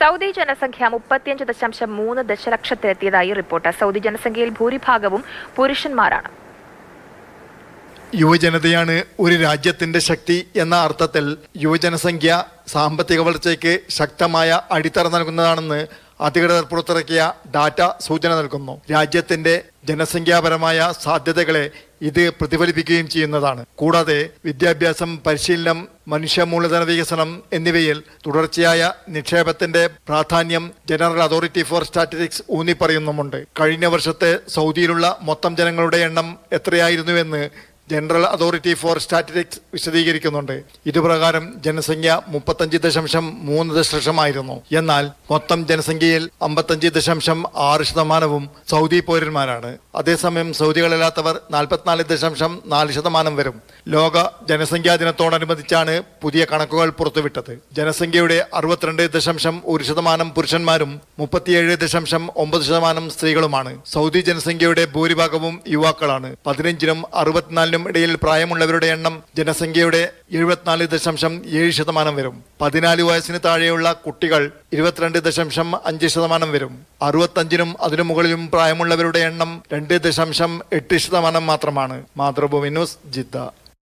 Saudi ജനസംഖ്യ മുപ്പത്തിയഞ്ച് ദശാംശം മൂന്ന് ദശലക്ഷത്തിലെത്തിയതായി റിപ്പോർട്ട്. സൗദി ജനസംഖ്യയിൽ ഭൂരിഭാഗവും പുരുഷന്മാരാണ്. യുവജനതയാണ് ഒരു രാജ്യത്തിന്റെ ശക്തി എന്ന അർത്ഥത്തിൽ യുവജനസംഖ്യ സാമ്പത്തിക വളർച്ചയ്ക്ക് ശക്തമായ അടിത്തറ നൽകുന്നതാണെന്ന് അധികൃതർ പുറത്തിറക്കിയ ഡാറ്റ സൂചന നൽകുന്നു. രാജ്യത്തിന്റെ ജനസംഖ്യാപരമായ സാധ്യതകളെ ഇത് പ്രതിഫലിപ്പിക്കുകയും ചെയ്യുന്നതാണ്. കൂടാതെ വിദ്യാഭ്യാസം പരിശീലനം മനുഷ്യ മൂലധന വികസനം എന്നിവയിൽ തുടർച്ചയായ നിക്ഷേപത്തിന്റെ പ്രാധാന്യം ജനറൽ അതോറിറ്റി ഫോർ സ്റ്റാറ്റിസ്റ്റിക്സ് ഊന്നിപ്പറയുന്നുമുണ്ട്. കഴിഞ്ഞ വർഷത്തെ സൗദിയിലുള്ള മൊത്തം ജനങ്ങളുടെ എണ്ണം എത്രയായിരുന്നുവെന്ന് ജനറൽ അതോറിറ്റി ഫോർ സ്റ്റാറ്റിസ്റ്റിക്സ് വിശദീകരിക്കുന്നുണ്ട്. ഇതുപ്രകാരം ജനസംഖ്യ മുപ്പത്തഞ്ച് ദശാംശം മൂന്ന് ദശലക്ഷമായിരുന്നു. എന്നാൽ മൊത്തം ജനസംഖ്യയിൽ അമ്പത്തഞ്ച് ദശാംശം ആറ് ശതമാനവും സൗദി പൗരന്മാരാണ്. അതേസമയം സൗദികളല്ലാത്തവർ നാൽപ്പത്തിനാല് ദശാംശം നാല് ശതമാനം വരും. ലോക ജനസംഖ്യാ ദിനത്തോടനുബന്ധിച്ചാണ് പുതിയ കണക്കുകൾ പുറത്തുവിട്ടത്. ജനസംഖ്യയുടെ അറുപത്തിരണ്ട് ദശാംശം ഒരു ശതമാനം പുരുഷന്മാരും മുപ്പത്തിയേഴ് ദശാംശം ഒമ്പത് ശതമാനം സ്ത്രീകളുമാണ്. സൗദി ജനസംഖ്യയുടെ ഭൂരിഭാഗവും യുവാക്കളാണ്. പതിനഞ്ചിനും അറുപത്തിനാലിനും ഇടയിൽ പ്രായമുള്ളവരുടെ എണ്ണം ജനസംഖ്യയുടെ എഴുപത്തിനാല് ദശാംശം ഏഴ് ശതമാനം വരും. പതിനാല് വയസ്സിന് താഴെയുള്ള കുട്ടികൾ ഇരുപത്തിരണ്ട് ദശാംശം അഞ്ച് ശതമാനം വരും. അറുപത്തഞ്ചിനും അതിനു മുകളിലും പ്രായമുള്ളവരുടെ എണ്ണം രണ്ട് ദശാംശം എട്ട് ശതമാനം മാത്രമാണ്. Mathrubhumi news Jeddah.